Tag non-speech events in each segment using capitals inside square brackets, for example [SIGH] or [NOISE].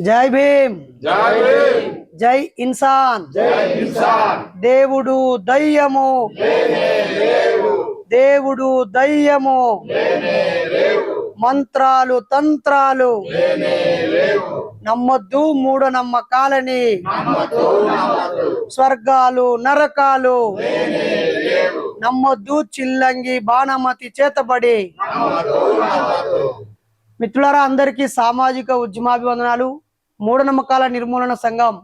జై భీమ్. జై భీమ్. జై ఇన్సాన్. దేవుడు దయ్యము. దేవుడు దయ్యము. మంత్రాలు తంత్రాలు. నమ్మొద్దు మూఢ నమ్మకాలని స్వర్గాలు నరకాలు. నమ్మొద్దు చిల్లంగి బాణమతి చేతబడి. మిత్రులారా అందరికీ సామాజిక ఉద్యమాభివందనాలు. మూఢనమ్మకాల నిర్మూలన సంఘం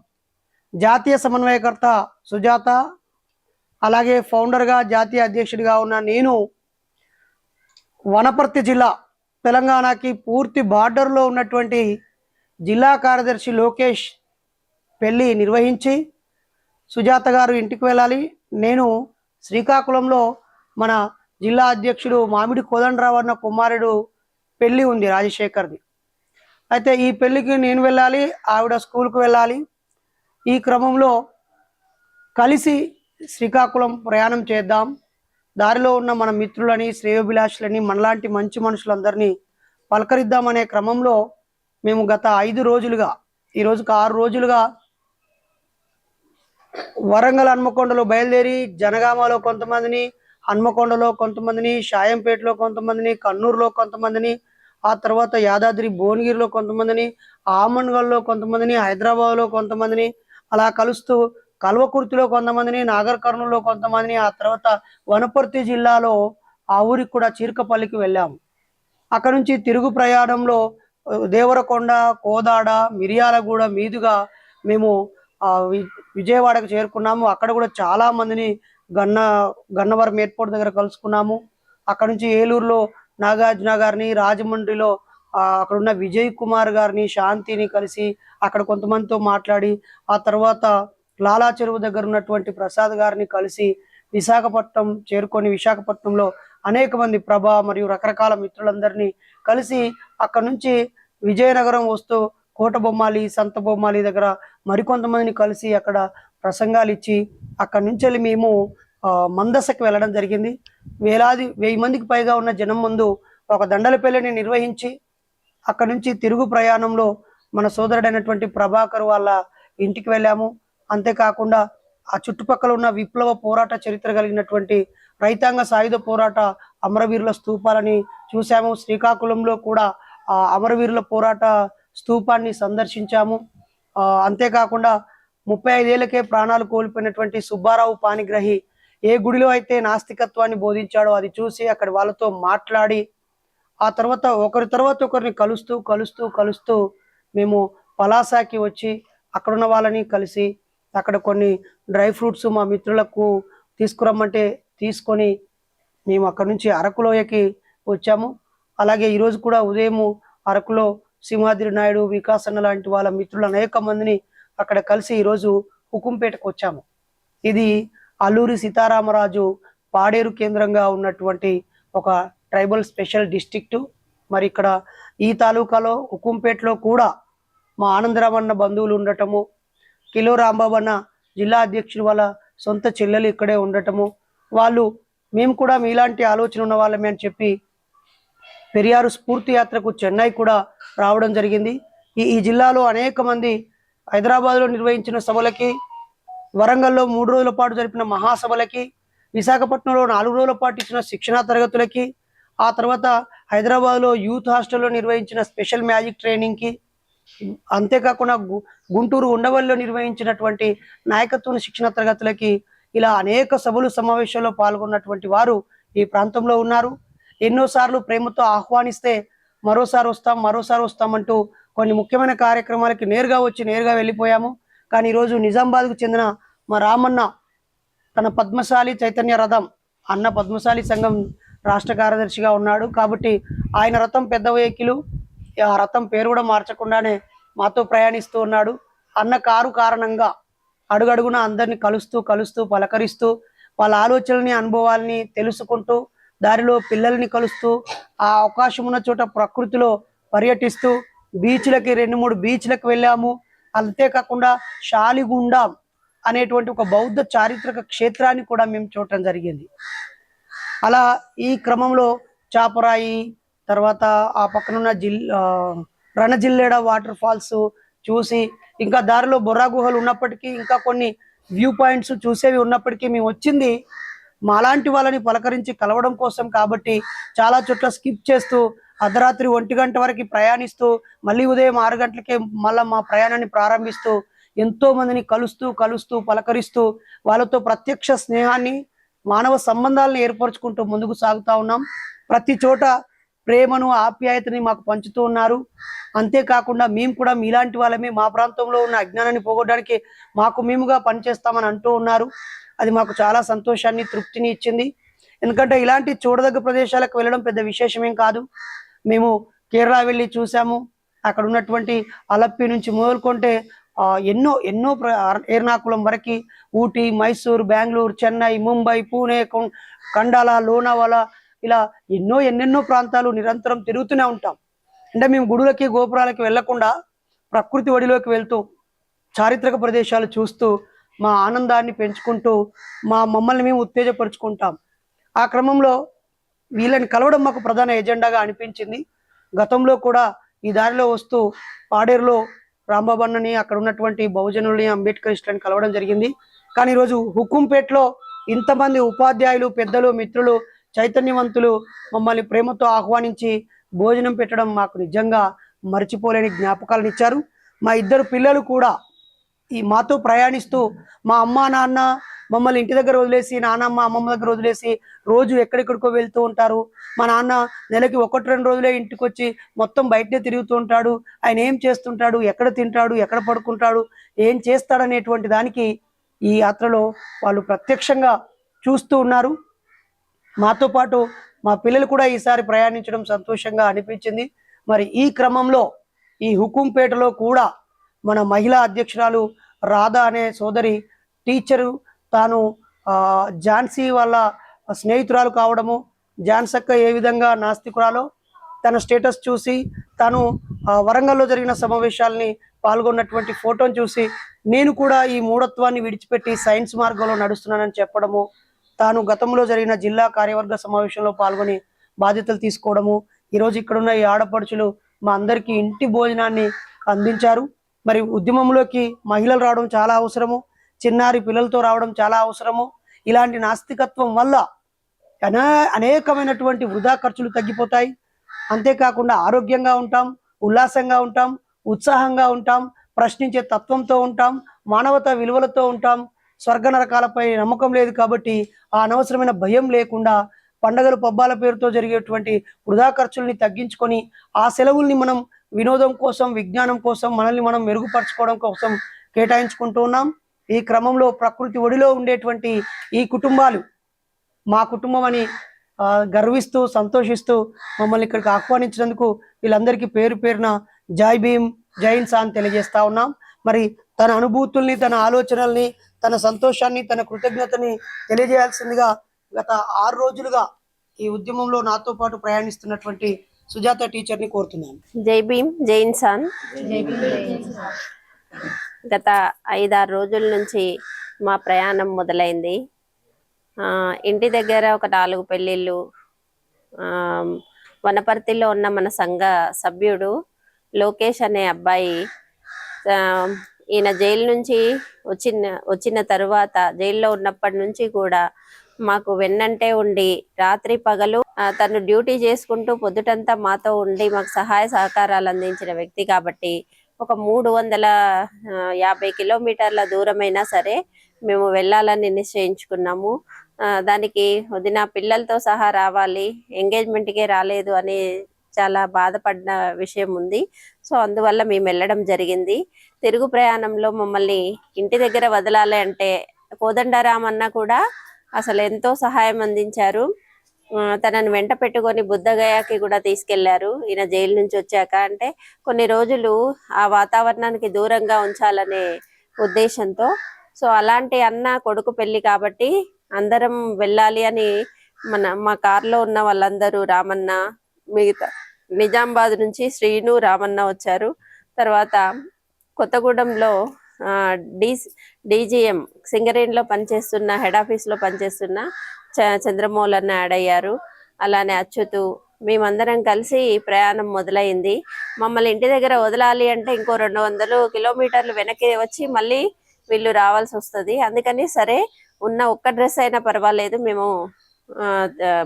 జాతీయ సమన్వయకర్త సుజాత అలాగే ఫౌండర్గా జాతీయ అధ్యక్షుడిగా ఉన్న నేను వనపర్తి జిల్లా తెలంగాణకి పూర్తి బార్డర్లో ఉన్నటువంటి జిల్లా కార్యదర్శి లోకేష్ పెళ్ళి నిర్వహించి సుజాత గారు ఇంటికి వెళ్ళాలి. నేను శ్రీకాకుళంలో మన జిల్లా అధ్యక్షుడు మామిడి కోదండరావు అన్న కుమారుడు పెళ్ళి ఉంది రాజశేఖర్ది. అయితే ఈ పెళ్ళికి నేను వెళ్ళాలి ఆవిడ స్కూల్కి వెళ్ళాలి. ఈ క్రమంలో కలిసి శ్రీకాకుళం ప్రయాణం చేద్దాం. దారిలో ఉన్న మన మిత్రులని శ్రేయోభిలాషులని మనలాంటి మంచి మనుషులందరినీ పలకరిద్దామనే క్రమంలో మేము గత ఐదు రోజులుగా ఈ ఆరు రోజులుగా వరంగల్ హన్మకొండలో బయలుదేరి జనగామలో కొంతమందిని హన్మకొండలో కొంతమందిని షాయంపేటలో కొంతమందిని కన్నూరులో కొంతమందిని ఆ తర్వాత యాదాద్రి భువనగిరిలో కొంతమందిని ఆమన్గల్లో కొంతమందిని హైదరాబాద్లో కొంతమందిని అలా కలుస్తూ కల్వకుర్తిలో కొంతమందిని నాగర్ కర్నూలులో కొంతమందిని ఆ తర్వాత వనపర్తి జిల్లాలో ఆ ఊరికి కూడా చీరకపల్లికి వెళ్ళాము అక్కడ నుంచి తిరుగు ప్రయాణంలో దేవరకొండ కోదాడ మిరియాలగూడ మీదుగా మేము విజయవాడకు చేరుకున్నాము. అక్కడ కూడా చాలా మందిని గన్న గన్నవరం ఎయిర్పోర్ట్ దగ్గర కలుసుకున్నాము. అక్కడ నుంచి ఏలూరులో నాగార్జున గారిని రాజమండ్రిలో అక్కడ ఉన్న విజయ్ కుమార్ గారిని శాంతిని కలిసి అక్కడ కొంతమందితో మాట్లాడి ఆ తర్వాత లాలా చెరువు దగ్గర ఉన్నటువంటి ప్రసాద్ గారిని కలిసి విశాఖపట్నం చేరుకొని విశాఖపట్నంలో అనేక మంది ప్రభ మరియు రకరకాల మిత్రులందరినీ కలిసి అక్కడ నుంచి విజయనగరం వస్తూ కోట బొమ్మాలి సంత బొమ్మాలి దగ్గర మరికొంతమందిని కలిసి అక్కడ ప్రసంగాలు ఇచ్చి అక్కడి నుంచి వెళ్ళి మేము మందసకి వెళ్ళడం జరిగింది. వేలాది వెయ్యి మందికి పైగా ఉన్న జనం ముందు ఒక దండల పెళ్ళిని నిర్వహించి అక్కడి నుంచి తిరుగు ప్రయాణంలో మన సోదరుడైనటువంటి ప్రభాకర్ వాళ్ళ ఇంటికి వెళ్ళాము. అంతేకాకుండా ఆ చుట్టుపక్కల ఉన్న విప్లవ పోరాట చరిత్ర కలిగినటువంటి రైతాంగ సాయుధ పోరాట అమరవీరుల స్తూపాలని చూసాము శ్రీకాకుళంలో కూడా ఆ అమరవీరుల పోరాట స్తూపాన్ని సందర్శించాము. అంతేకాకుండా ముప్పై ఐదేళ్ళకే ప్రాణాలు కోల్పోయినటువంటి సుబ్బారావు పానిగ్రహి ఏ గుడిలో అయితే నాస్తికత్వాన్ని బోధించాడో అది చూసి అక్కడ వాళ్ళతో మాట్లాడి ఆ తర్వాత ఒకరి తర్వాత ఒకరిని కలుస్తూ కలుస్తూ కలుస్తూ మేము పలాసాకి వచ్చి అక్కడున్న వాళ్ళని కలిసి అక్కడ కొన్ని డ్రై ఫ్రూట్స్ మా మిత్రులకు తీసుకురమ్మంటే తీసుకొని మేము అక్కడ నుంచి అరకులోయకి వచ్చాము. అలాగే ఈరోజు కూడా ఉదయము అరకులో సింహాద్రి నాయుడు వికాసన్న లాంటి వాళ్ళ మిత్రులు అనేక మందిని అక్కడ కలిసి ఈరోజు హుకుంపేటకు వచ్చాము. ఇది అల్లూరి సీతారామరాజు పాడేరు కేంద్రంగా ఉన్నటువంటి ఒక ట్రైబల్ స్పెషల్ డిస్టిక్టు మరి ఇక్కడ ఈ తాలూకాలో హుకుంపేటలో కూడా మా ఆనందరామన్న బంధువులు ఉండటము కిలో రాంబాబన్న జిల్లా అధ్యక్షుడు వాళ్ళ సొంత చెల్లెలు ఇక్కడే ఉండటము వాళ్ళు మేము కూడా మీలాంటి ఆలోచన ఉన్న వాళ్ళమే అని చెప్పి పెరియారు స్ఫూర్తి యాత్రకు చెన్నై కూడా రావడం జరిగింది. ఈ ఈ జిల్లాలో అనేక మంది హైదరాబాద్లో నిర్వహించిన సభలకి వరంగల్లో మూడు రోజుల పాటు జరిపిన మహాసభలకి విశాఖపట్నంలో నాలుగు రోజుల పాటు ఇచ్చిన శిక్షణా తరగతులకి ఆ తర్వాత హైదరాబాద్లో యూత్ హాస్టల్లో నిర్వహించిన స్పెషల్ మ్యాజిక్ ట్రైనింగ్కి అంతేకాకుండా గు- గుంటూరు ఉండవల్లిలో నిర్వహించినటువంటి నాయకత్వ శిక్షణ తరగతులకి ఇలా అనేక సభలు సమావేశాల్లో పాల్గొన్నటువంటి వారు ఈ ప్రాంతంలో ఉన్నారు. ఎన్నోసార్లు ప్రేమతో ఆహ్వానిస్తే మరోసారి వస్తాం మరోసారి వస్తామంటూ కొన్ని ముఖ్యమైన కార్యక్రమాలకి నేరుగా వచ్చి నేరుగా వెళ్ళిపోయాము. కానీ ఈరోజు నిజామాబాద్కు చెందిన మా రామన్న తన పద్మశాలి చైతన్య రథం అన్న పద్మశాలి సంఘం రాష్ట్ర కార్యదర్శిగా ఉన్నాడు. కాబట్టి ఆయన రథం పెద్ద వెహికల్ ఆ రథం పేరు కూడా మార్చకుండానే మాతో ప్రయాణిస్తూ ఉన్నాడు. అన్న కారు కారణంగా అడుగడుగున అందరిని కలుస్తూ కలుస్తూ పలకరిస్తూ వాళ్ళ ఆలోచనల్ని అనుభవాల్ని తెలుసుకుంటూ దారిలో పిల్లల్ని కలుస్తూ ఆ అవకాశం ఉన్న చోట ప్రకృతిలో పర్యటిస్తూ బీచ్లకి రెండు మూడు బీచ్లకు వెళ్ళాము. అంతేకాకుండా శాలిగుండం అనేటువంటి ఒక బౌద్ధ చారిత్రక క్షేత్రాన్ని కూడా మేము చూడటం జరిగింది. అలా ఈ క్రమంలో చాపరాయి తర్వాత ఆ పక్కనున్న జిల్ రణజిల్లేడ వాటర్ ఫాల్స్ చూసి ఇంకా దారిలో బొర్రా గుహలు ఉన్నప్పటికీ ఇంకా కొన్ని వ్యూ పాయింట్స్ చూసేవి ఉన్నప్పటికీ మేము వచ్చింది. మాలాంటి వాళ్ళని పలకరించి కలవడం కోసం కాబట్టి చాలా చోట్ల స్కిప్ చేస్తూ అర్ధరాత్రి ఒంటి గంట వరకు ప్రయాణిస్తూ మళ్ళీ ఉదయం ఆరు గంటలకే మళ్ళీ మా ప్రయాణాన్ని ప్రారంభిస్తూ ఎంతో మందిని కలుస్తూ కలుస్తూ పలకరిస్తూ వాళ్ళతో ప్రత్యక్ష స్నేహాన్ని మానవ సంబంధాలను ఏర్పరచుకుంటూ ముందుకు సాగుతా ఉన్నాం. ప్రతి చోట ప్రేమను ఆప్యాయతని మాకు పంచుతూ ఉన్నారు. అంతేకాకుండా మేము కూడా మీలాంటి వాళ్ళమే. మా ప్రాంతంలో ఉన్న అజ్ఞానాన్ని పోగొట్టడానికి మాకు మేముగా పనిచేస్తామని అంటూ ఉన్నారు. అది మాకు చాలా సంతోషాన్ని తృప్తిని ఇచ్చింది. ఎందుకంటే ఇలాంటి చూడదగ్గ ప్రదేశాలకు వెళ్ళడం పెద్ద విశేషమేం కాదు. మేము కేరళ వెళ్ళి చూసాము. అక్కడ ఉన్నటువంటి అలప్పి నుంచి మొదలుకుంటే ఎన్నో ఎన్నో ప్ర- ఎర్నాకుళం వరకు ఊటీ మైసూర్ బెంగళూరు చెన్నై ముంబై పూణే కండాల లోనావాలా ఇలా ఎన్నో ఎన్నెన్నో ప్రాంతాలు నిరంతరం తిరుగుతూనే ఉంటాం. అంటే మేము గుడులకి గోపురాలకి వెళ్ళకుండా ప్రకృతి ఒడిలోకి వెళ్తూ చారిత్రక ప్రదేశాలు చూస్తూ మా ఆనందాన్ని పెంచుకుంటూ మా మమ్మల్ని మేము ఉత్తేజపరుచుకుంటాం. ఆ క్రమంలో వీళ్ళని కలవడం మాకు ప్రధాన ఎజెండాగా అనిపించింది. గతంలో కూడా ఈ దారిలో వస్తూ పాడేరులో రాంబాబు అన్నని అక్కడ ఉన్నటువంటి బహుజనుల్ని అంబేద్కరిస్టులని కలవడం జరిగింది. కానీ ఈరోజు హుకుంపేట్లో ఇంతమంది ఉపాధ్యాయులు పెద్దలు మిత్రులు చైతన్యవంతులు మమ్మల్ని ప్రేమతో ఆహ్వానించి భోజనం పెట్టడం మాకు నిజంగా మర్చిపోలేని జ్ఞాపకాలను ఇచ్చారు. మా ఇద్దరు పిల్లలు కూడా ఈ మాతో ప్రయాణిస్తూ మా అమ్మ నాన్న మమ్మల్ని ఇంటి దగ్గర వదిలేసి నాన్నమ్మ అమ్మమ్మ దగ్గర వదిలేసి రోజు ఎక్కడెక్కడికో వెళ్తూ ఉంటారు. మా నాన్న నెలకి ఒకటి రెండు రోజులే ఇంటికి వచ్చి మొత్తం బయటనే తిరుగుతూ ఉంటాడు. ఆయన ఏం చేస్తుంటాడు? ఎక్కడ తింటాడు? ఎక్కడ పడుకుంటాడు? ఏం చేస్తాడనేటువంటి దానికి ఈ యాత్రలో వాళ్ళు ప్రత్యక్షంగా చూస్తూ ఉన్నారు. మాతో పాటు మా పిల్లలు కూడా ఈసారి ప్రయాణించడం సంతోషంగా అనిపించింది. మరి ఈ క్రమంలో ఈ హుకుంపేటలో కూడా మన మహిళా అధ్యక్షురాలు రాధా అనే సోదరి టీచరు తాను ఝాన్సీ వాళ్ళ స్నేహితురాలు కావడము జాన్సక్క ఏ విధంగా నాస్తికురాలో తన స్టేటస్ చూసి తాను వరంగల్లో జరిగిన సమావేశాలని పాల్గొన్నటువంటి ఫోటోను చూసి నేను కూడా ఈ మూఢత్వాన్ని విడిచిపెట్టి సైన్స్ మార్గంలో నడుస్తున్నానని చెప్పడము తాను గతంలో జరిగిన జిల్లా కార్యవర్గ సమావేశంలో పాల్గొని బాధ్యతలు తీసుకోవడము ఈరోజు ఇక్కడున్న ఈ ఆడపడుచులు మా అందరికీ ఇంటి భోజనాన్ని అందించారు. మరి ఉద్యమంలోకి మహిళలు రావడం చాలా అవసరము చిన్నారి పిల్లలతో రావడం చాలా అవసరము. ఇలాంటి నాస్తికత్వం వల్ల అనే అనేకమైనటువంటి వృధా ఖర్చులు తగ్గిపోతాయి. అంతేకాకుండా ఆరోగ్యంగా ఉంటాం ఉల్లాసంగా ఉంటాం ఉత్సాహంగా ఉంటాం ప్రశ్నించే తత్వంతో ఉంటాం మానవత విలువలతో ఉంటాం. స్వర్గ నరకాలపై నమ్మకం లేదు కాబట్టి ఆ అనవసరమైన భయం లేకుండా పండగలు పబ్బాల పేరుతో జరిగేటువంటి వృధా ఖర్చుల్ని తగ్గించుకొని ఆ సెలవుల్ని మనం వినోదం కోసం విజ్ఞానం కోసం మనల్ని మనం మెరుగుపరచుకోవడం కోసం కేటాయించుకుంటూ ఉన్నాం. ఈ క్రమంలో ప్రకృతి ఒడిలో ఉండేటువంటి ఈ కుటుంబాలు మా కుటుంబం అని గర్విస్తూ సంతోషిస్తూ మమ్మల్ని ఇక్కడికి ఆహ్వానించినందుకు వీళ్ళందరికీ పేరు పేరున జై భీమ్ జై ఇన్సాన్ తెలియజేస్తా ఉన్నాం. మరి తన అనుభూతుల్ని తన ఆలోచనల్ని తన సంతోషాన్ని తన కృతజ్ఞతని తెలియజేయాల్సిందిగా గత ఆరు రోజులుగా ఈ ఉద్యమంలో నాతో పాటు ప్రయాణిస్తున్నటువంటి సుజాత టీచర్ని కోరుతున్నాను. జై భీమ్ జై ఇన్సాన్. గత ఐదారు రోజుల నుంచి మా ప్రయాణం మొదలైంది. ఇంటి దగ్గర ఒక నాలుగు పెళ్ళిళ్ళు వనపర్తిలో ఉన్న మన సంఘ సభ్యుడు లోకేష్ అనే అబ్బాయి ఈయన జైలు నుంచి వచ్చిన వచ్చిన తరువాత జైల్లో ఉన్నప్పటి నుంచి కూడా మాకు వెన్నంటే ఉండి రాత్రి పగలు తను డ్యూటీ చేసుకుంటూ పొద్దుటంతా మాతో ఉండి మాకు సహాయ సహకారాలు అందించిన వ్యక్తి కాబట్టి ఒక మూడు వందల యాభై కిలోమీటర్ల దూరమైనా సరే మేము వెళ్ళాలని నిశ్చయించుకున్నాము. దానికి వదిన పిల్లలతో సహా రావాలి ఎంగేజ్మెంట్కే రాలేదు అని చాలా బాధపడిన విషయం ఉంది. సో అందువల్ల మేము వెళ్ళడం జరిగింది. తిరుగు ప్రయాణంలో మమ్మల్ని ఇంటి దగ్గర వదలాలి అంటే కోదండరామన్న కూడా అసలు ఎంతో సహాయం అందించారు. తనను వెంట పెట్టుకొని బుద్ధగయాకి కూడా తీసుకెళ్ళారు. ఈయన జైలు నుంచి వచ్చాక అంటే కొన్ని రోజులు ఆ వాతావరణానికి దూరంగా ఉంచాలనే ఉద్దేశంతో. సో అలాంటి అన్న కొడుకు పెళ్ళి కాబట్టి అందరం వెళ్ళాలి అని మన మా కార్లో ఉన్న వాళ్ళందరూ రామన్న మిగతా నిజామాబాద్ నుంచి శ్రీను రామన్న వచ్చారు. తర్వాత కొత్తగూడెంలో ఆ, డి డీజీఎం సింగరేణిలో పనిచేస్తున్న హెడ్ ఆఫీస్లో పనిచేస్తున్న చ- చంద్రమౌళి అన్న యాడ్ అయ్యారు. అలానే అచ్యుతు మేమందరం కలిసి ప్రయాణం మొదలైంది. మమ్మల్ని ఇంటి దగ్గర వదలాలి అంటే ఇంకో రెండు వందలు కిలోమీటర్లు వెనక్కి వచ్చి మళ్ళీ వీళ్ళు రావాల్సి వస్తుంది. అందుకని సరే ఉన్న ఒక్క డ్రెస్ అయినా పర్వాలేదు. మేము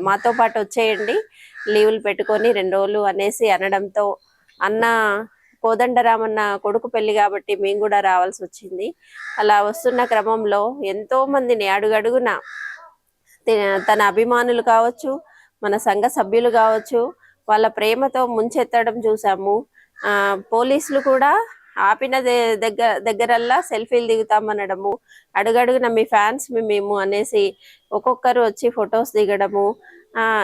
మాతో పాటు వచ్చేయండి. లీవులు పెట్టుకొని రెండు రోజులు అనేసి అనడంతో అన్న కోదండరామన్న కొడుకు పెళ్ళి కాబట్టి మేము కూడా రావాల్సి వచ్చింది. అలా వస్తున్న క్రమంలో ఎంతో మందిని అడుగడుగున తన అభిమానులు కావచ్చు మన సంఘ సభ్యులు కావచ్చు వాళ్ళ ప్రేమతో ముంచెత్తడం చూసాము. పోలీసులు కూడా ఆపిన దగ్గర దగ్గరల్లా సెల్ఫీలు దిగుతామనడము అడుగడుగున మీ ఫ్యాన్స్ మేము అనేసి ఒక్కొక్కరు వచ్చి ఫొటోస్ దిగడము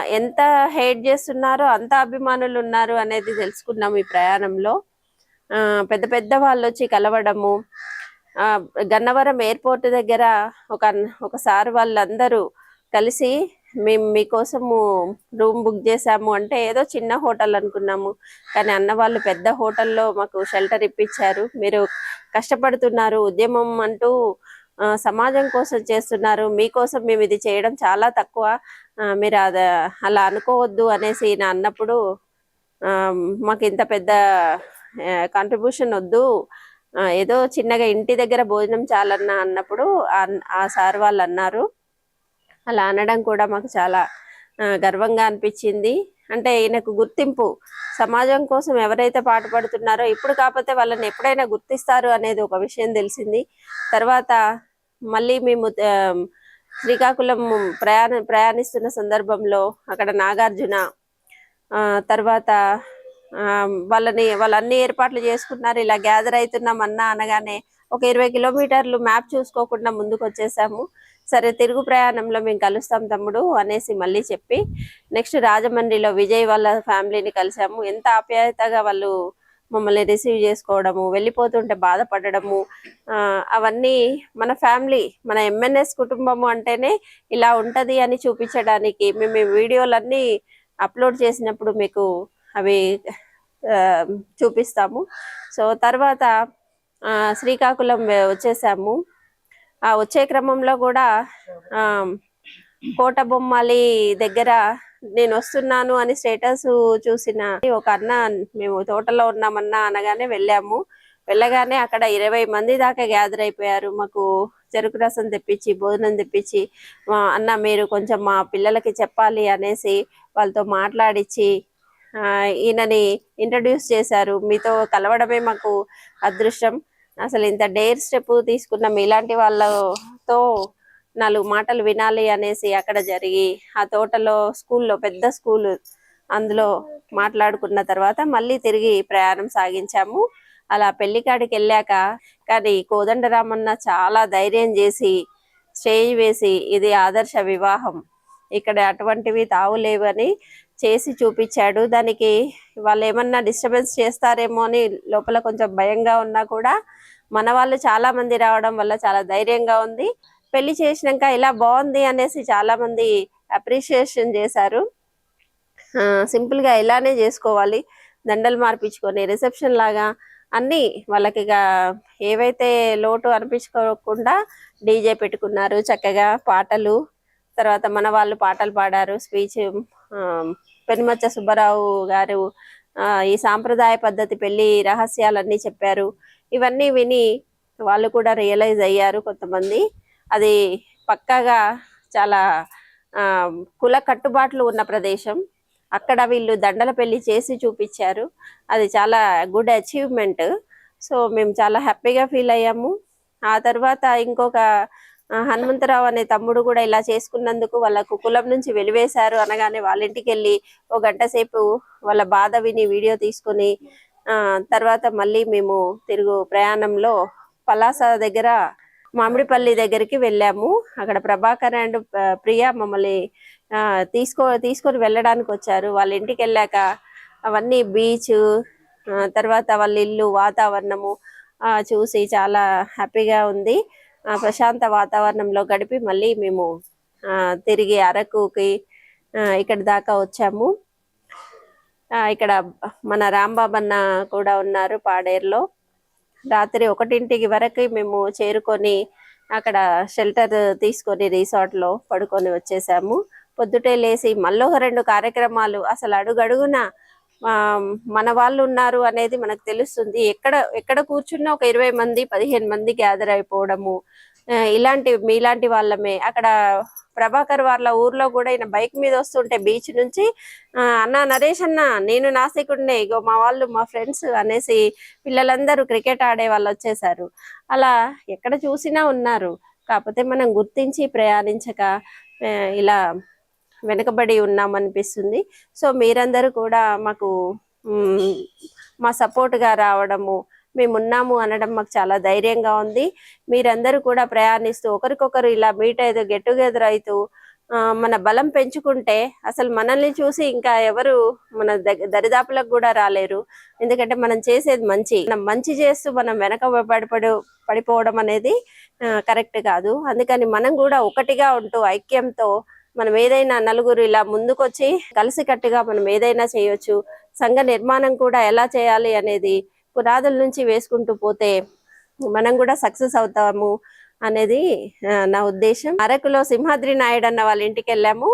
ఎంత హేట్ చేస్తున్నారో అంత అభిమానులు ఉన్నారు అనేది తెలుసుకున్నాం ఈ ప్రయాణంలో. పెద్ద పెద్ద వాళ్ళు వచ్చి కలవడము గన్నవరం ఎయిర్పోర్ట్ దగ్గర ఒక ఒక ఒకసారి వాళ్ళందరూ కలిసి మేము మీకోసము రూమ్ బుక్ చేసాము అంటే ఏదో చిన్న హోటల్ అనుకున్నాము. కానీ అన్న వాళ్ళు పెద్ద హోటల్లో మాకు షెల్టర్ ఇప్పించారు మీరు కష్టపడుతున్నారు. ఉద్యమం అంటూ సమాజం కోసం చేస్తున్నారు. మీకోసం మేము ఇది చేయడం చాలా తక్కువ. మీరు అది అలా అనుకోవద్దు అనేసి నా అన్నప్పుడు మాకు ఇంత పెద్ద కాంట్రిబ్యూషన్ వద్దు. ఏదో చిన్నగా ఇంటి దగ్గర భోజనం చాలన్నా అన్నప్పుడు ఆ- ఆ సార్ వాళ్ళు అన్నారు. అలా అనడం కూడా మాకు చాలా గర్వంగా అనిపించింది. అంటే ఈయనకు గుర్తింపు సమాజం కోసం ఎవరైతే పాటుపడుతున్నారో ఇప్పుడు కాకపోతే వాళ్ళని ఎప్పుడైనా గుర్తిస్తారు అనేది ఒక విషయం తెలిసింది. తర్వాత మళ్ళీ మేము శ్రీకాకుళం ప్రయాణ ప్రయాణిస్తున్న సందర్భంలో అక్కడ నాగార్జున తర్వాత వాళ్ళని వాళ్ళు అన్ని ఏర్పాట్లు చేసుకున్నారు ఇలా గ్యాదర్ అవుతున్నాం అన్నా అనగానే ఒక ఇరవై కిలోమీటర్లు మ్యాప్ చూసుకోకుండా ముందుకు వచ్చేసాము సరే తిరుగు ప్రయాణంలో మేము కలుస్తాం తమ్ముడు అనేసి మళ్ళీ చెప్పి నెక్స్ట్ రాజమండ్రిలో విజయ్ వాళ్ళ ఫ్యామిలీని కలిసాము. ఎంత ఆప్యాయతగా వాళ్ళు మమ్మల్ని రిసీవ్ చేసుకోవడము వెళ్ళిపోతుంటే బాధపడడము అవన్నీ మన ఫ్యామిలీ మన ఎంఎన్ఎస్ కుటుంబము అంటేనే ఇలా ఉంటుంది అని చూపించడానికి మేము ఈ వీడియోలన్నీ అప్లోడ్ చేసినప్పుడు మీకు అవి చూపిస్తాము. సో తర్వాత శ్రీకాకుళం వచ్చేసాము. ఆ వచ్చే క్రమంలో కూడా ఆ కోట బొమ్మాలి దగ్గర నేను వస్తున్నాను అని స్టేటస్ చూసిన ఒక అన్న మేము తోటలో ఉన్నామన్నా అనగానే వెళ్ళాము. వెళ్ళగానే అక్కడ ఇరవై మంది దాకా గ్యాదర్ అయిపోయారు. మాకు చెరుకు రసం తెప్పించి భోజనం తెప్పించి "మా అన్న మీరు కొంచెం మా పిల్లలకి చెప్పాలి అనేసి వాళ్ళతో మాట్లాడిచ్చి ఈయనని ఇంట్రడ్యూస్ చేశారు. మీతో కలవడమే మాకు అదృష్టం. అసలు ఇంత డేర్ స్టెప్ తీసుకున్నాం. ఇలాంటి వాళ్ళతో నాలుగు మాటలు వినాలి అనేసి అక్కడ జరిగి ఆ తోటలో స్కూల్లో పెద్ద స్కూల్ అందులో మాట్లాడుకున్న తర్వాత మళ్ళీ తిరిగి ప్రయాణం సాగించాము. అలా పెళ్ళికాడికి వెళ్ళాక కానీ కోదండరామన్న చాలా ధైర్యం చేసి స్టేజ్ వేసి ఇది ఆదర్శ వివాహం. ఇక్కడ అటువంటివి తావులేవని చేసి చూపించాడు. దానికి వాళ్ళు ఏమన్నా డిస్టర్బెన్స్ చేస్తారేమో అని లోపల కొంచెం భయంగా ఉన్నా కూడా మన వాళ్ళు చాలా మంది రావడం వల్ల చాలా ధైర్యంగా ఉంది. పెళ్ళి చేసినాక ఇలా బాగుంది అనేసి చాలా మంది అప్రిషియేషన్ చేశారు. సింపుల్గా ఇలానే చేసుకోవాలి. దండలు మార్పించుకొని రిసెప్షన్ లాగా అన్ని వాళ్ళకి ఏవైతే లోటు అనిపించుకోకుండా డీజే పెట్టుకున్నారు చక్కగా పాటలు తర్వాత మన వాళ్ళు పాటలు పాడారు స్పీచ్ పెనుమచ్చ సుబ్బారావు గారు ఈ సాంప్రదాయ పద్ధతి పెళ్ళి రహస్యాలన్నీ చెప్పారు. ఇవన్నీ విని వాళ్ళు కూడా రియలైజ్ అయ్యారు కొంతమంది. అది పక్కాగా చాలా కుల కట్టుబాట్లు ఉన్న ప్రదేశం. అక్కడ వీళ్ళు దండల పెళ్ళి చేసి చూపించారు. అది చాలా గుడ్ అచీవ్మెంట్. సో మేము చాలా హ్యాపీగా ఫీల్ అయ్యాము. ఆ తర్వాత ఇంకొక హనుమంతరావు అనే తమ్ముడు కూడా ఇలా చేసుకున్నందుకు వాళ్ళకు కులం నుంచి వెలివేశారు అనగానే వాళ్ళ ఇంటికి వెళ్ళి ఒక గంట సేపు వాళ్ళ బాధ విని వీడియో తీసుకొని తర్వాత మళ్ళీ మేము తిరుగు ప్రయాణంలో పలాస దగ్గర మామిడిపల్లి దగ్గరికి వెళ్ళాము. అక్కడ ప్రభాకర్ అండ్ ప్రియా ప్రియ మమ్మల్ని తీసుకో తీసుకొని వెళ్ళడానికి వచ్చారు. వాళ్ళ ఇంటికి వెళ్ళాక అవన్నీ బీచ్ తర్వాత వాళ్ళ ఇల్లు వాతావరణము చూసి చాలా హ్యాపీగా ఉంది. ప్రశాంత వాతావరణంలో గడిపి మళ్ళీ మేము తిరిగి అరకుకి ఇక్కడి దాకా వచ్చాము. ఇక్కడ మన రాంబాబన్న కూడా ఉన్నారు పాడేరులో. రాత్రి ఒకటింటికి వరకు మేము చేరుకొని అక్కడ షెల్టర్ తీసుకొని రిసార్ట్లో పడుకొని వచ్చేసాము. పొద్దుటే లేసి మళ్ళొక రెండు కార్యక్రమాలు అసలు అడుగడుగున మన వాళ్ళు ఉన్నారు అనేది మనకు తెలుస్తుంది. ఎక్కడ ఎక్కడ కూర్చున్నా ఒక ఇరవై మంది పదిహేను మంది గ్యాదర్ అయిపోవడము ఇలాంటి మీలాంటి వాళ్ళమే. అక్కడ ప్రభాకర్ వాళ్ళ ఊర్లో కూడా ఈయన బైక్ మీద వస్తుంటే బీచ్ నుంచి అన్న నరేష్ అన్న నేను నాసికుడినే ఇగో మా వాళ్ళు మా ఫ్రెండ్స్ అనేసి పిల్లలందరూ క్రికెట్ ఆడే వాళ్ళు వచ్చేసారు. అలా ఎక్కడ చూసినా ఉన్నారు. కాకపోతే మనం గుర్తించి ప్రయాణించక ఇలా వెనుకబడి ఉన్నామనిపిస్తుంది. సో మీరందరూ కూడా మాకు మా సపోర్ట్గా రావడము మేము ఉన్నాము అనడం మాకు చాలా ధైర్యంగా ఉంది. మీరందరూ కూడా ప్రయాణిస్తూ ఒకరికొకరు ఇలా మీట్ అయితే గెట్ టుగెదర్ అవుతూ మన బలం పెంచుకుంటే అసలు మనల్ని చూసి ఇంకా ఎవరు మన దగ్గ- దరిదాపులకు కూడా రాలేరు. ఎందుకంటే మనం చేసేది మంచి. మనం మంచి చేస్తూ మనం వెనక పడిపడు పడిపోవడం అనేది కరెక్ట్ కాదు. అందుకని మనం కూడా ఒకటిగా ఉంటూ ఐక్యంతో మనం ఏదైనా నలుగురు ఇలా ముందుకొచ్చి కలిసికట్టుగా మనం ఏదైనా చేయొచ్చు. సంఘ నిర్మాణం కూడా ఎలా చేయాలి అనేది పునాదుల నుంచి వేసుకుంటూ పోతే మనం కూడా సక్సెస్ అవుతాము అనేది నా ఉద్దేశం. అరకులో సింహాద్రి నాయుడు అన్న వాళ్ళ ఇంటికి వెళ్ళాము.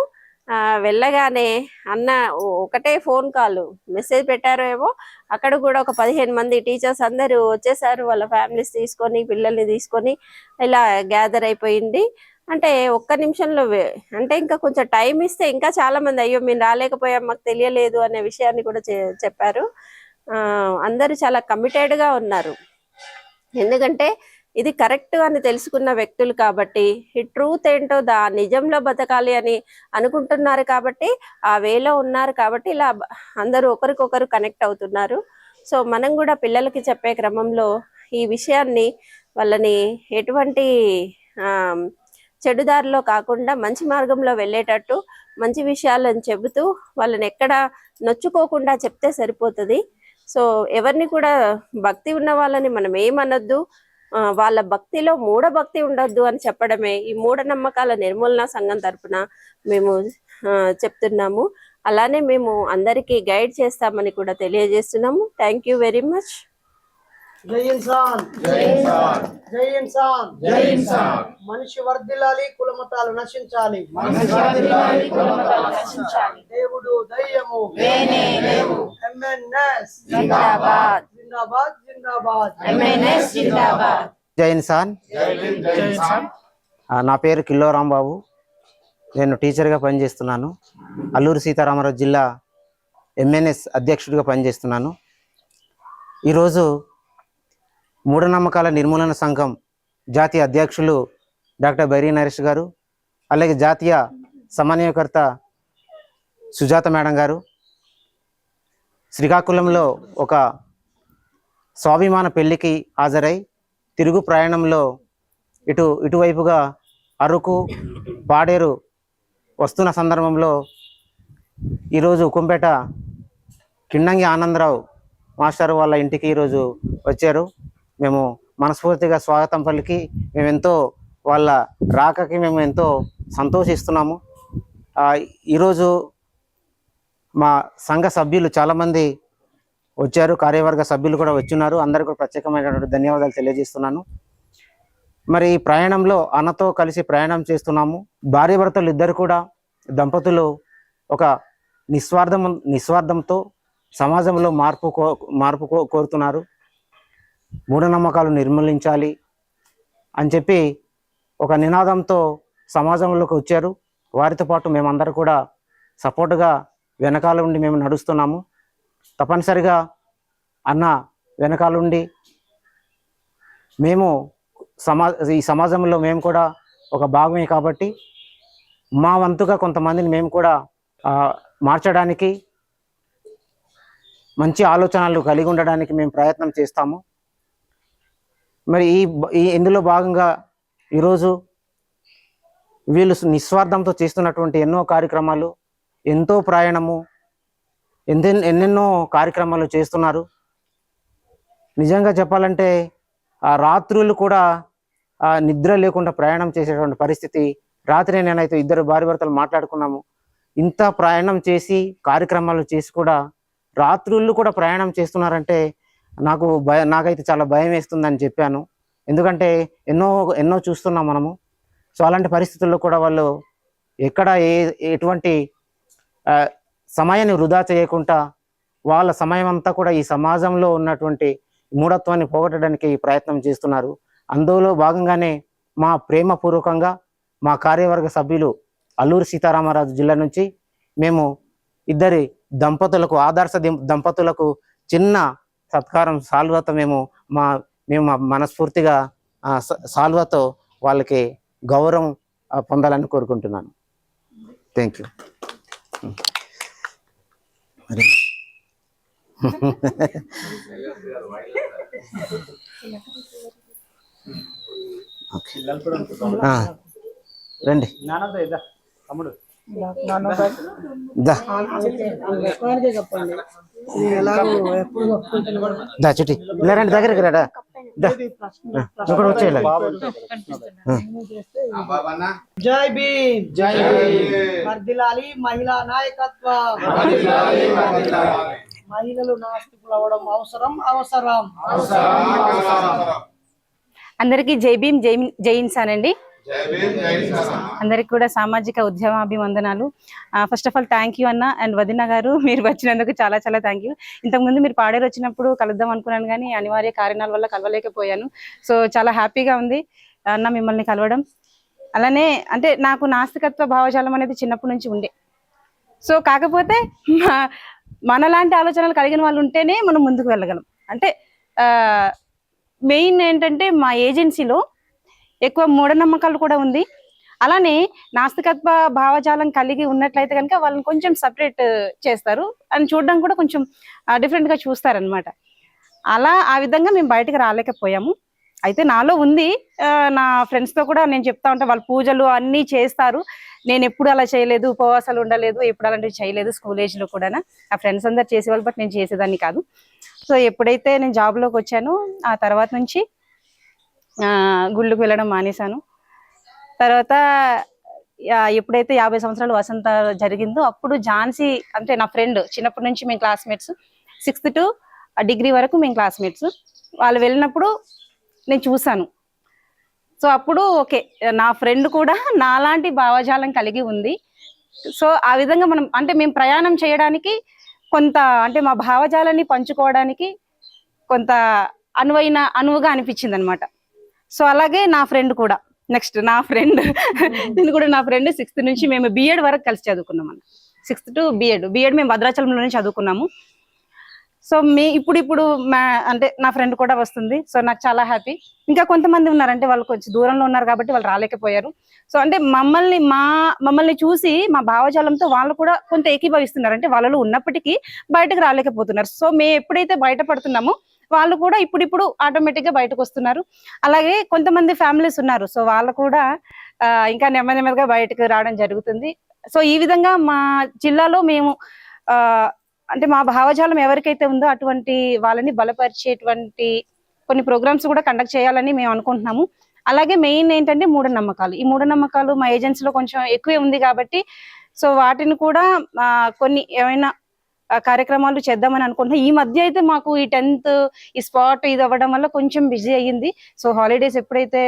వెళ్ళగానే అన్న ఒకటే ఫోన్ కాల్ మెసేజ్ పెట్టారో ఏమో. అక్కడ కూడా ఒక పదిహేను మంది టీచర్స్ అందరూ వచ్చేసారు. వాళ్ళ ఫ్యామిలీస్ తీసుకొని పిల్లల్ని తీసుకొని ఇలా గ్యాదర్ అయిపోయింది. అంటే ఒక్క నిమిషంలో అంటే ఇంకా కొంచెం టైం ఇస్తే ఇంకా చాలా మంది అయ్యో మేము రాలేకపోయాం మాకు తెలియలేదు అనే విషయాన్ని కూడా చెప్పారు. అందరూ చాలా కమిటెడ్గా ఉన్నారు. ఎందుకంటే ఇది కరెక్ట్ అని తెలుసుకున్న వ్యక్తులు కాబట్టి ఈ ట్రూత్ ఏంటో దా నిజంలో బతకాలి అని అనుకుంటున్నారు కాబట్టి ఆ వేలో ఉన్నారు కాబట్టి ఇలా అందరూ ఒకరికొకరు కనెక్ట్ అవుతున్నారు. సో మనం కూడా పిల్లలకి చెప్పే క్రమంలో ఈ విషయాన్ని వాళ్ళని ఎటువంటి చెడుదారిలో కాకుండా మంచి మార్గంలో వెళ్ళేటట్టు మంచి విషయాలను చెబుతూ వాళ్ళని ఎక్కడ నొచ్చుకోకుండా చెప్తే సరిపోతుంది. సో ఎవరిని కూడా భక్తి ఉన్న వాళ్ళని మనం ఏమనొద్దు. వాళ్ళ భక్తిలో మూఢ భక్తి ఉండొద్దు అని చెప్పడమే. ఈ మూఢనమ్మకాల నిర్మూలన సంఘం తరపున మేము చెప్తున్నాము. అలానే మేము అందరికీ గైడ్ చేస్తామని కూడా తెలియజేస్తున్నాము. Thank you very much. జై ఇన్సాన్. జై ఇన్సాన్. జై ఇన్సాన్. జై ఇన్సాన్. మనిషి వర్ధిల్లాలి కులమతాలు నశించాలి. మనిషి వర్ధిల్లాలి, కులమతాలు నశించాలి. దేవుడు దయ్యము. ఎంఎన్ఎస్ జిందాబాద్. జిందాబాద్ జిందాబాద్. ఎంఎన్ఎస్ జిందాబాద్. జై ఇన్సాన్. జై భీమ్, జై ఇన్సాన్. ఆ, నా పేరు కిల్లో రాంబాబు నేను టీచర్గా పనిచేస్తున్నాను. అల్లూరు సీతారామరాజు జిల్లా ఎంఎన్ఎస్ అధ్యక్షుడిగా పనిచేస్తున్నాను. ఈరోజు మూఢనమ్మకాల నిర్మూలన సంఘం జాతీయ అధ్యక్షులు డాక్టర్ బైరీ నరేష్ గారు అలాగే జాతీయ సమన్వయకర్త సుజాత మేడం గారు. శ్రీకాకుళంలో ఒక స్వాభిమాన పెళ్ళికి హాజరై తిరుగు ప్రయాణంలో ఇటు ఇటువైపుగా అరకు పాడేరు వస్తున్న సందర్భంలో ఈరోజు ఉకుంపేట కిండంగి ఆనందరావు మాస్టర్ వాళ్ళ ఇంటికి ఈరోజు వచ్చారు. మేము మనస్ఫూర్తిగా స్వాగతం పలికి మేము ఎంతో వాళ్ళ రాకకి మేము ఎంతో సంతోషిస్తున్నాము ఈరోజు మా సంఘ సభ్యులు చాలామంది వచ్చారు కార్యవర్గ సభ్యులు కూడా వచ్చున్నారు. అందరికీ కూడా ప్రత్యేకమైనటువంటి ధన్యవాదాలు తెలియజేస్తున్నాను. మరి ఈ ప్రయాణంలో అన్నతో కలిసి ప్రయాణం చేస్తున్నాము. భార్య భర్తలు ఇద్దరు కూడా దంపతులు ఒక నిస్వార్థం నిస్వార్థంతో సమాజంలో మార్పు కో మార్పు కో కోరుతున్నారు. మూఢనమ్మకాలు నిర్మూలించాలి అని చెప్పి ఒక నినాదంతో సమాజంలోకి వచ్చారు. వారితో పాటు మేమందరూ కూడా సపోర్ట్గా వెనకాల ఉండి మేము నడుస్తున్నాము. తప్పనిసరిగా అన్న వెనకాలండి మేము సమా ఈ సమాజంలో మేము కూడా ఒక భాగమే కాబట్టి మా వంతుగా కొంతమందిని మేము కూడా మార్చడానికి మంచి ఆలోచనలు కలిగి ఉండడానికి మేము ప్రయత్నం చేస్తాము. మరి ఈ ఈ ఇందులో భాగంగా ఈరోజు వీళ్ళు నిస్వార్థంతో చేస్తున్నటువంటి ఎన్నో కార్యక్రమాలు ఎంతో ప్రయాణము ఎందె ఎన్నెన్నో కార్యక్రమాలు చేస్తున్నారు. నిజంగా చెప్పాలంటే ఆ రాత్రులు కూడా ఆ నిద్ర లేకుండా ప్రయాణం చేసేటువంటి పరిస్థితి. రాత్రి నేనైతే ఇద్దరు భార్య భర్తలు మాట్లాడుకున్నాము. ఇంత ప్రయాణం చేసి కార్యక్రమాలు చేసి కూడా రాత్రుళ్ళు కూడా ప్రయాణం చేస్తున్నారంటే నాకు భయ నాకైతే చాలా భయం వేస్తుందని చెప్పాను. ఎందుకంటే ఎన్నో ఎన్నో చూస్తున్నాం మనము. సో అలాంటి పరిస్థితుల్లో కూడా వాళ్ళు ఎక్కడ ఏ ఎటువంటి సమయాన్ని వృధా చేయకుండా వాళ్ళ సమయం అంతా కూడా ఈ సమాజంలో ఉన్నటువంటి మూఢత్వాన్ని పోగొట్టడానికి ప్రయత్నం చేస్తున్నారు. అందులో భాగంగానే మా ప్రేమపూర్వకంగా మా కార్యవర్గ సభ్యులు అల్లూరి సీతారామరాజు జిల్లా నుంచి మేము ఇద్దరి దంపతులకు ఆదర్శ దంపతులకు చిన్న సత్కారం సాల్వతో మేము మా మేము మా మనస్ఫూర్తిగా సాల్వతో వాళ్ళకి గౌరవం పొందాలని కోరుకుంటున్నాను. థ్యాంక్ యూ మరి. [LAUGHS] రండి. దా దా ఇలా రండి దగ్గరికి రాడా? దా. ఆ, నువ్వు కూడా వచ్చేయాలి జై భీమ్. జై వర్దిలాలి మహిళా నాయకత్వం. మహిళలు నాస్తికులు అవడం అవసరం అవసరం. అందరికీ జై భీమ్ జై జై ఇన్సాన్ అండి అందరికి కూడా సామాజిక ఉద్యమాభివందనాలు. First of all thank you అన్న అండ్ వదిన గారు మీరు వచ్చినందుకు చాలా చాలా థ్యాంక్ యూ ఇంతకుముందు మీరు పాడేరు వచ్చినప్పుడు కలుద్దాం అనుకున్నాను కానీ అనివార్య కారణాల వల్ల కలవలేకపోయాను. సో చాలా హ్యాపీగా ఉంది. అన్న మిమ్మల్ని కలవడం. అలానే అంటే నాకు నాస్తికత్వ భావజాలం అనేది చిన్నప్పటి నుంచి ఉండే. సో కాకపోతే మా- మనలాంటి ఆలోచనలు కలిగిన వాళ్ళు ఉంటేనే మనం ముందుకు వెళ్ళగలం. అంటే మెయిన్ ఏంటంటే మా ఏజెన్సీలో ఎక్కువ మూఢనమ్మకాలు కూడా ఉంది. అలానే నాస్తికత్వ భావజాలం కలిగి ఉన్నట్లయితే కనుక వాళ్ళని కొంచెం సపరేట్ uh, చేస్తారు. అని చూడడం కూడా కొంచెం uh, డిఫరెంట్గా చూస్తారనమాట అలా ఆ విధంగా మేము బయటకు రాలేకపోయాము. అయితే నాలో ఉంది uh, నా ఫ్రెండ్స్తో కూడా నేను చెప్తా ఉంటా వాళ్ళు పూజలు అన్నీ చేస్తారు. నేను ఎప్పుడు అలా చేయలేదు ఉపవాసాలు ఉండలేదు ఎప్పుడు అలాంటివి చేయలేదు స్కూల్ కూడా ఆ ఫ్రెండ్స్ అందరు చేసేవాళ్ళు బట్ నేను చేసేదాన్ని కాదు. సో ఎప్పుడైతే నేను జాబ్లోకి వచ్చానో ఆ తర్వాత నుంచి గుళ్ళకు వెళ్ళడం మానేశాను. తర్వాత ఎప్పుడైతే యాభై సంవత్సరాలు వసంత జరిగిందో అప్పుడు ఝాన్సీ అంటే నా ఫ్రెండ్ చిన్నప్పటి నుంచి మేము క్లాస్మేట్స్. సిక్స్త్ టు డిగ్రీ వరకు మేము క్లాస్మేట్స్. వాళ్ళు వెళ్ళినప్పుడు నేను చూశాను. సో అప్పుడు ఓకే నా ఫ్రెండ్ కూడా నాలాంటి భావజాలం కలిగి ఉంది. సో ఆ విధంగా మనం అంటే మేము ప్రయాణం చేయడానికి కొంత అంటే మా భావజాలాన్ని పంచుకోవడానికి కొంత అనువైన అనువుగా అనిపించింది అనమాట సో అలాగే నా ఫ్రెండ్ కూడా. నెక్స్ట్ నా ఫ్రెండ్. [LAUGHS] నేను కూడా నా ఫ్రెండ్ సిక్స్త్ నుంచి మేము బిఎడ్ వరకు కలిసి చదువుకున్నాం అన్న. సిక్స్త్ టు బిఎడ్ బిఎడ్ మేము భద్రాచలంలోనే చదువుకున్నాము. సో మీ ఇప్పుడు ఇప్పుడు మా అంటే నా ఫ్రెండ్ కూడా వస్తుంది. సో నాకు చాలా హ్యాపీ. ఇంకా కొంతమంది ఉన్నారు అంటే వాళ్ళు కొంచెం దూరంలో ఉన్నారు కాబట్టి వాళ్ళు రాలేకపోయారు. సో అంటే మమ్మల్ని మా మమ్మల్ని చూసి మా భావజాలంతో వాళ్ళు కూడా కొంత ఏకీభవిస్తున్నారు. అంటే వాళ్ళలో ఉన్నప్పటికీ బయటకు రాలేకపోతున్నారు. సో మేము ఎప్పుడైతే బయటపడుతున్నామో వాళ్ళు కూడా ఇప్పుడిప్పుడు ఆటోమేటిక్గా బయటకు వస్తున్నారు. అలాగే కొంతమంది ఫ్యామిలీస్ ఉన్నారు. సో వాళ్ళు కూడా ఇంకా నెమ్మది నెమ్మదిగా బయటకు రావడం జరుగుతుంది. సో ఈ విధంగా మా జిల్లాలో మేము అంటే మా భావజాలం ఎవరికైతే ఉందో అటువంటి వాళ్ళని బలపరిచేటువంటి కొన్ని ప్రోగ్రామ్స్ కూడా కండక్ట్ చేయాలని మేము అనుకుంటున్నాము. అలాగే మెయిన్ ఏంటంటే మూఢనమ్మకాలు. ఈ మూఢనమ్మకాలు మా ఏజెన్సీలో కొంచెం ఎక్కువే ఉంది కాబట్టి సో వాటిని కూడా కొన్ని ఏమైనా కార్యక్రమాలు చేద్దామని అనుకుంటున్నాం. ఈ మధ్య అయితే మాకు ఈ టెన్త్ ఈ స్పాట్ ఇది అవ్వడం వల్ల కొంచెం బిజీ అయ్యింది. సో హాలిడేస్ ఎప్పుడైతే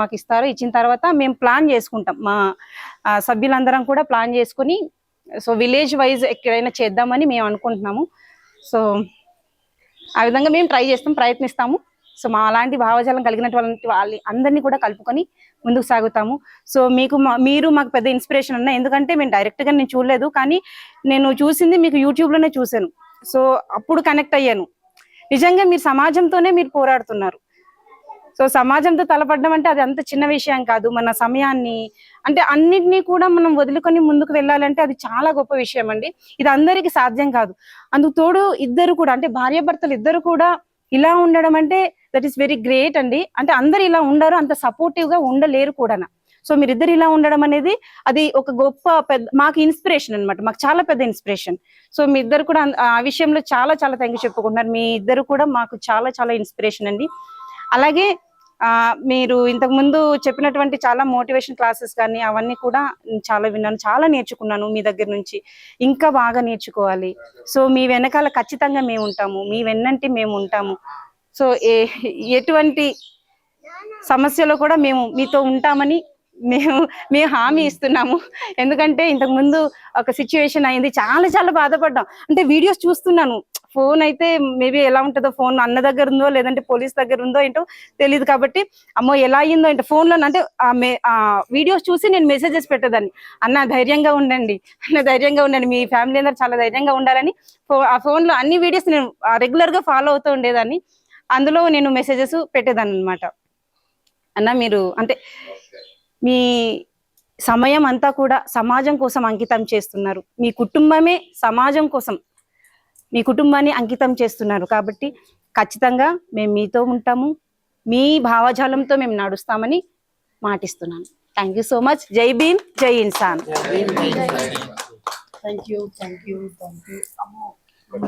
మాకు ఇస్తారో ఇచ్చిన తర్వాత మేము ప్లాన్ చేసుకుంటాం. మా సభ్యులందరం కూడా ప్లాన్ చేసుకుని సో విలేజ్ వైజ్ ఎక్కడైనా చేద్దామని మేము అనుకుంటున్నాము. సో ఆ విధంగా మేము ట్రై చేస్తాం ప్రయత్నిస్తాము. సో మా అలాంటి భావజాలం కలిగినటువంటి వాళ్ళ అందరినీ కూడా కలుపుకొని ముందుకు సాగుతాము. సో మీకు మా- మీరు మాకు పెద్ద ఇన్స్పిరేషన్ ఉన్న ఎందుకంటే మేము డైరెక్ట్గా నేను చూడలేదు కానీ నేను చూసింది మీకు యూట్యూబ్లోనే చూశాను. సో అప్పుడు కనెక్ట్ అయ్యాను. నిజంగా మీరు సమాజంతోనే మీరు పోరాడుతున్నారు. సో సమాజంతో తలపడడం అంటే అది అంత చిన్న విషయం కాదు. మన సమయాన్ని అంటే అన్నిటినీ కూడా మనం వదులుకొని ముందుకు వెళ్ళాలంటే అది చాలా గొప్ప విషయం అండి. ఇది అందరికీ సాధ్యం కాదు. అందుకు తోడు ఇద్దరు కూడా అంటే భార్యాభర్తలు ఇద్దరు కూడా ఇలా ఉండడం అంటే దట్ ఈస్ వెరీ గ్రేట్ అండి. అంటే అందరు ఇలా ఉండరు అంత సపోర్టివ్గా ఉండలేరు కూడా సో మీరిద్దరు ఇలా ఉండడం అనేది అది ఒక గొప్ప పెద్ద మాకు ఇన్స్పిరేషన్ అన్నమాట. మాకు చాలా పెద్ద ఇన్స్పిరేషన్ సో మీ ఇద్దరు కూడా ఆ విషయంలో చాలా చాలా థ్యాంక్ యూ చెప్పుకుంటున్నారు. మీ ఇద్దరు కూడా మాకు చాలా చాలా ఇన్స్పిరేషన్ అండి. అలాగే మీరు ఇంతకు ముందు చెప్పినటువంటి చాలా మోటివేషన్ క్లాసెస్ కానీ అవన్నీ కూడా చాలా విన్నాను. చాలా నేర్చుకున్నాను మీ దగ్గర నుంచి. ఇంకా బాగా నేర్చుకోవాలి. సో మీ వెనకాల ఖచ్చితంగా మేము ఉంటాము. మీ వెన్నంటి మేము ఉంటాము. సో ఏ ఎటువంటి సమస్యలో కూడా మేము మీతో ఉంటామని మేము మేము హామీ ఇస్తున్నాము. ఎందుకంటే ఇంతకు ముందు ఒక సిచ్యువేషన్ అయింది. చాలా చాలా బాధపడ్డాం. అంటే వీడియోస్ చూస్తున్నాను. ఫోన్ అయితే మేబీ ఎలా ఉంటుందో ఫోన్ అన్న దగ్గర ఉందో లేదంటే పోలీస్ దగ్గర ఉందో ఏంటో తెలియదు కాబట్టి అమ్మో ఎలా అయిందో అంటే ఫోన్లో అంటే ఆ మే- ఆ వీడియోస్ చూసి నేను మెసేజెస్ పెట్టేదాన్ని. అన్న ధైర్యంగా ఉండండి. అన్న ధైర్యంగా ఉండండి. మీ ఫ్యామిలీ అందరూ చాలా ధైర్యంగా ఉండాలని ఫో- ఆ ఫోన్లో అన్ని వీడియోస్ నేను రెగ్యులర్గా ఫాలో అవుతూ ఉండేదాన్ని. అందులో నేను మెసేజెస్ పెట్టేదాన్ని అనమాట అన్న మీరు అంటే మీ సమయం అంతా కూడా సమాజం కోసం అంకితం చేస్తున్నారు. మీ కుటుంబమే సమాజం కోసం మీ కుటుంబాన్ని అంకితం చేస్తున్నారు కాబట్టి ఖచ్చితంగా మేము మీతో ఉంటాము. మీ భావజాలంతో మేము నడుస్తామని మాటిస్తున్నాను. థ్యాంక్ యూ సో మచ్ జై భీమ్ జై Insaan thank you thank you thank you